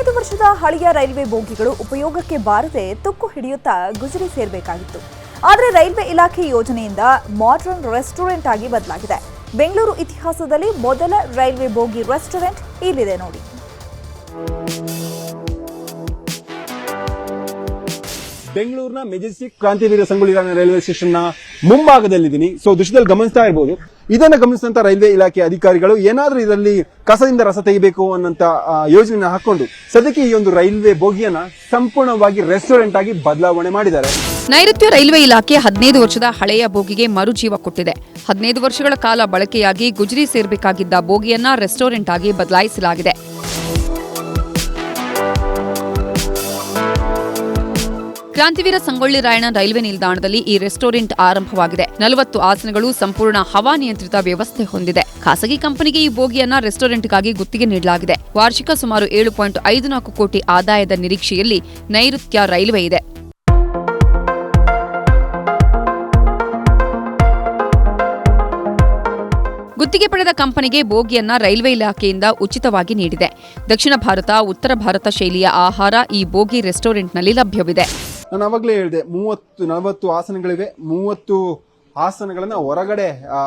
ಹದಿನೈದು ವರ್ಷದ ಹಳೆಯ ರೈಲ್ವೆ ಬೋಗಿಗಳು ಉಪಯೋಗಕ್ಕೆ ಬಾರದೆ ತುಕ್ಕು ಹಿಡಿಯುತ್ತಾ ಗುಜರಿ ಸೇರಬೇಕಾಗಿತ್ತು. ಆದರೆ ರೈಲ್ವೆ ಇಲಾಖೆ ಯೋಜನೆಯಿಂದ ಮಾಡರ್ನ್ ರೆಸ್ಟೋರೆಂಟ್ ಆಗಿ ಬದಲಾಗಿದೆ. ಬೆಂಗಳೂರು ಇತಿಹಾಸದಲ್ಲಿ ಮೊದಲ ರೈಲ್ವೆ ಬೋಗಿ ರೆಸ್ಟೋರೆಂಟ್ ಇಲ್ಲಿದೆ ನೋಡಿ. ಬೆಂಗಳೂರಿನ ಮೆಜೆಸ್ಟಿಕ್ ಕ್ರಾಂತಿವೀರ ಸಂಗೊಳ್ಳಿ ರಾಯಣ್ಣ ರೈಲ್ವೆ ಸ್ಟೇಷನ್ನ ಮುಂಭಾಗದಲ್ಲಿದ್ದೀನಿ. ಸೊ ದೃಶ್ಯದಲ್ಲಿ ಗಮನಿಸ್ತಾ ಇರಬಹುದು ಇದನ್ನ ಗಮನಿಸಿದಂತ ರೈಲ್ವೆ ಇಲಾಖೆ ಅಧಿಕಾರಿಗಳು ಏನಾದ್ರೂ ಇದರಲ್ಲಿ ಕಸದಿಂದ ರಸ ತೆಗಿಬೇಕು ಅನ್ನಂತ ಯೋಜನೆ ಯೋಜನೆನ ಹಾಕೊಂಡು ಸದ್ಯಕ್ಕೆ ಈ ಒಂದು ರೈಲ್ವೆ ಬೋಗಿಯನ್ನ ಸಂಪೂರ್ಣವಾಗಿ ರೆಸ್ಟೋರೆಂಟ್ ಆಗಿ ಬದಲಾವಣೆ ಮಾಡಿದ್ದಾರೆ. ನೈಋತ್ಯ ರೈಲ್ವೆ ಇಲಾಖೆ ಹದಿನೈದು ವರ್ಷದ ಹಳೆಯ ಬೋಗಿಗೆ ಮರುಜೀವ ಕೊಟ್ಟಿದೆ. ಹದಿನೈದು ವರ್ಷಗಳ ಕಾಲ ಬಳಕೆಯಾಗಿ ಗುಜರಿ ಸೇರ್ಬೇಕಾಗಿದ್ದ ಬೋಗಿಯನ್ನ ರೆಸ್ಟೋರೆಂಟ್ ಆಗಿ ಬದಲಾಯಿಸಲಾಗಿದೆ. ಕ್ರಾಂತಿವೀರ ಸಂಗೊಳ್ಳಿ ರಾಯಣ ರೈಲ್ವೆ ನಿಲ್ದಾಣದಲ್ಲಿ ಈ ರೆಸ್ಟೋರೆಂಟ್ ಆರಂಭವಾಗಿದೆ. ನಲವತ್ತು ಆಸನಗಳು ಸಂಪೂರ್ಣ ಹವಾನಿಯಂತ್ರಿತ ವ್ಯವಸ್ಥೆ ಹೊಂದಿದೆ. ಖಾಸಗಿ ಕಂಪನಿಗೆ ಈ ಬೋಗಿಯನ್ನ ರೆಸ್ಟೋರೆಂಟ್ಗಾಗಿ ಗುತ್ತಿಗೆ ನೀಡಲಾಗಿದೆ. ವಾರ್ಷಿಕ ಸುಮಾರು ಏಳು ಪಾಯಿಂಟ್ ಐದು ನಾಲ್ಕು ಕೋಟಿ ಆದಾಯದ ನಿರೀಕ್ಷೆಯಲ್ಲಿ ನೈಋತ್ಯ ರೈಲ್ವೆ ಇದೆ. ಗುತ್ತಿಗೆ ಪಡೆದ ಕಂಪನಿಗೆ ಬೋಗಿಯನ್ನ ರೈಲ್ವೆ ಇಲಾಖೆಯಿಂದ ಉಚಿತವಾಗಿ ನೀಡಿದೆ. ದಕ್ಷಿಣ ಭಾರತ, ಉತ್ತರ ಭಾರತ ಶೈಲಿಯ ಆಹಾರ ಈ ಬೋಗಿ ರೆಸ್ಟೋರೆಂಟ್ನಲ್ಲಿ ಲಭ್ಯವಿದೆ. ನಾನು ಅವಾಗಲೇ ಹೇಳಿದೆ, ಮೂವತ್ತು, ನಲವತ್ತು ಆಸನಗಳಿವೆ, ಮೂವತ್ತು ಆಸನಗಳನ್ನ ಹೊರಗಡೆ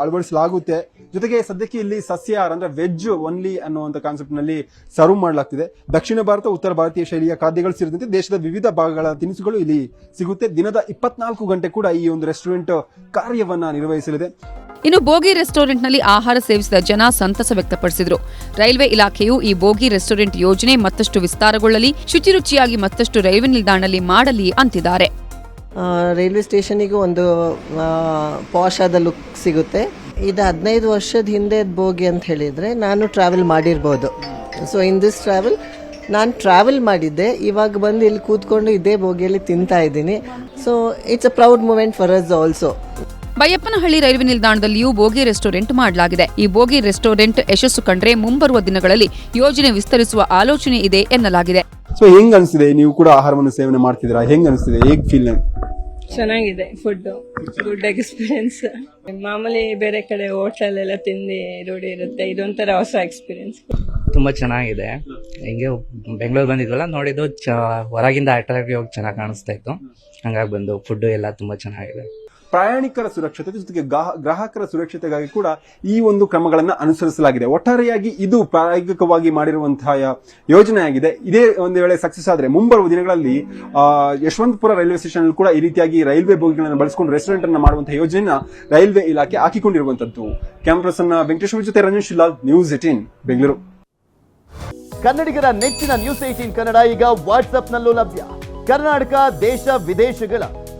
ಅಳವಡಿಸಲಾಗುತ್ತೆ. ಜೊತೆಗೆ ಸದ್ಯಕ್ಕೆ ಇಲ್ಲಿ ಸಸ್ಯಹಾರ ಅಂದ್ರೆ ವೆಜ್ ಒನ್ಲಿ ಅನ್ನುವಂತ ಕಾನ್ಸೆಪ್ಟ್ನಲ್ಲಿ ಸರ್ವ್ ಮಾಡಲಾಗ್ತಿದೆ. ದಕ್ಷಿಣ ಭಾರತ, ಉತ್ತರ ಭಾರತೀಯ ಶೈಲಿಯ ಖಾದ್ಯಗಳು ಸೇರಿದಂತೆ ದೇಶದ ವಿವಿಧ ಭಾಗಗಳ ತಿನಿಸುಗಳು ಇಲ್ಲಿ ಸಿಗುತ್ತೆ. ದಿನದ ಇಪ್ಪತ್ನಾಲ್ಕು ಗಂಟೆ ಕೂಡ ಈ ಒಂದು ರೆಸ್ಟೋರೆಂಟ್ ಕಾರ್ಯವನ್ನ ನಿರ್ವಹಿಸಲಿದೆ. ಇನ್ನು ಬೋಗಿ ರೆಸ್ಟೋರೆಂಟ್ನಲ್ಲಿ ಆಹಾರ ಸೇವಿಸಿದ ಜನ ಸಂತಸ ವ್ಯಕ್ತಪಡಿಸಿದರು. ರೈಲ್ವೆ ಇಲಾಖೆಯು ಈ ಬೋಗಿ ರೆಸ್ಟೋರೆಂಟ್ ಯೋಜನೆ ಮತ್ತಷ್ಟು ವಿಸ್ತಾರಗೊಳ್ಳಲಿ, ಶುಚಿರುಚಿಯಾಗಿ ಮತ್ತಷ್ಟು ರೈಲ್ವೆ ನಿಲ್ದಾಣದಲ್ಲಿ ಮಾಡಲಿ ಅಂತಿದ್ದಾರೆ. ರೈಲ್ವೆ ಸ್ಟೇಷನಿಗೂ ಒಂದು ಪಾಶ್ ಆದ ಲುಕ್ ಸಿಗುತ್ತೆ. ಇದು ಹದಿನೈದು ವರ್ಷದ ಹಿಂದೆ ಬೋಗಿ ಅಂತ ಹೇಳಿದರೆ ನಾನು ಟ್ರಾವೆಲ್ ಮಾಡಿರ್ಬೋದು. ಸೊ ಇನ್ ದಿಸ್ ಟ್ರಾವೆಲ್ ನಾನು ಟ್ರಾವೆಲ್ ಮಾಡಿದ್ದೆ. ಇವಾಗ ಬಂದು ಇಲ್ಲಿ ಕೂತ್ಕೊಂಡು ಇದೇ ಬೋಗಿಯಲ್ಲಿ ತಿಂತಾ ಇದ್ದೀನಿ. So it's a proud moment for us also Baiyappanahalli railway ನಿಲ್ದಾಣದಲ್ಲಿಯೂ bogie restaurant ಮಾಡಲಾಗಿದೆ. ಈ ಬೋಗಿ ರೆಸ್ಟೋರೆಂಟ್ ಯಶಸ್ಸು ಕಂಡ್ರೆ ಮುಂಬರುವ ದಿನಗಳಲ್ಲಿ ಯೋಜನೆ ವಿಸ್ತರಿಸುವ ಆಲೋಚನೆ ಇದೆ ಎನ್ನಲಾಗಿದೆ. ಸೊ ಹೆಂಗ್ ಅನಿಸ್ತಿದೆ ನೀವು ಕೂಡ ಆಹಾರವನ್ನು ಸೇವನೆ ಮಾಡ್ತಿದ್ದೀರಾ? ಹೆಂಗ್ ಅನಿಸ್ತಿದೆ ಹೇಗ್ ಫೀಲ್ ಚೆನ್ನಾಗಿದೆ ಫುಡ್ ಗುಡ್ ಎಕ್ಸ್ಪೀರಿಯನ್ಸ್ ಮಾಮೂಲಿ ಬೇರೆ ಕಡೆ ಹೋಟೆಲ್ ಎಲ್ಲ ತಿಂದು ರೂಢಿ ಇರುತ್ತೆ. ಇದೊಂಥರ ಹೊಸ ಎಕ್ಸ್ಪೀರಿಯನ್ಸ್ ತುಂಬಾ ಚೆನ್ನಾಗಿದೆ. ಹಿಂಗೆ ಬೆಂಗಳೂರು ಬಂದಿದ್ವಲ್ಲ ನೋಡಿದ್ದು ಚ ಹೊರಗಿಂದ ಅಟ್ರಾಕ್ಟಿವ್ ಹೋಗಿ ಚೆನ್ನಾಗಿ ಕಾಣಿಸ್ತಾ ಇತ್ತು. ಹಂಗಾಗಿ ಬಂದು ಫುಡ್ ಎಲ್ಲ ತುಂಬಾ ಚೆನ್ನಾಗಿದೆ. ಪ್ರಯಾಣಿಕರ ಸುರಕ್ಷತೆ ಜೊತೆಗೆ ಗ್ರಾಹಕರ ಸುರಕ್ಷತೆಗಾಗಿ ಕೂಡ ಈ ಒಂದು ಕ್ರಮಗಳನ್ನ ಅನುಸರಿಸಲಾಗಿದೆ. ಒಟ್ಟಾರೆಯಾಗಿ ಇದು ಪ್ರಾಯೋಗಿಕವಾಗಿ ಮಾಡಿರುವಂತಹ ಯೋಜನೆಯಾಗಿದೆ. ಇದೇ ಒಂದು ವೇಳೆ ಸಕ್ಸಸ್ ಆದ್ರೆ ಮುಂಬರುವ ದಿನಗಳಲ್ಲಿ ಯಶವಂತಪುರ ರೈಲ್ವೆ ಸ್ಟೇಷನ್ ಕೂಡ ಈ ರೀತಿಯಾಗಿ ರೈಲ್ವೆ ಬೋಗಿಗಳನ್ನು ಬಳಸಿಕೊಂಡು ರೆಸ್ಟೋರೆಂಟ್ ಅನ್ನು ಮಾಡುವಂತಹ ಯೋಜನೆಯನ್ನ ರೈಲ್ವೆ ಇಲಾಖೆ ಹಾಕಿಕೊಂಡಿರುವಂತದ್ದು ಅನ್ನ ವೆಂಕಟೇಶ್ವರ ಜೊತೆ ರಂಜನ್ ಶಿಲಾಲ್ ನ್ಯೂಸ್ ಏಟೀನ್ ಬೆಂಗಳೂರು. ಕನ್ನಡಿಗರ ನೆಚ್ಚಿನ ನ್ಯೂಸ್ ಏಟೀನ್ ಕನ್ನಡ ಈಗ ವಾಟ್ಸ್ಆಪ್ನಲ್ಲೂ ಲಭ್ಯ. ಕರ್ನಾಟಕ, ದೇಶ, ವಿದೇಶಗಳ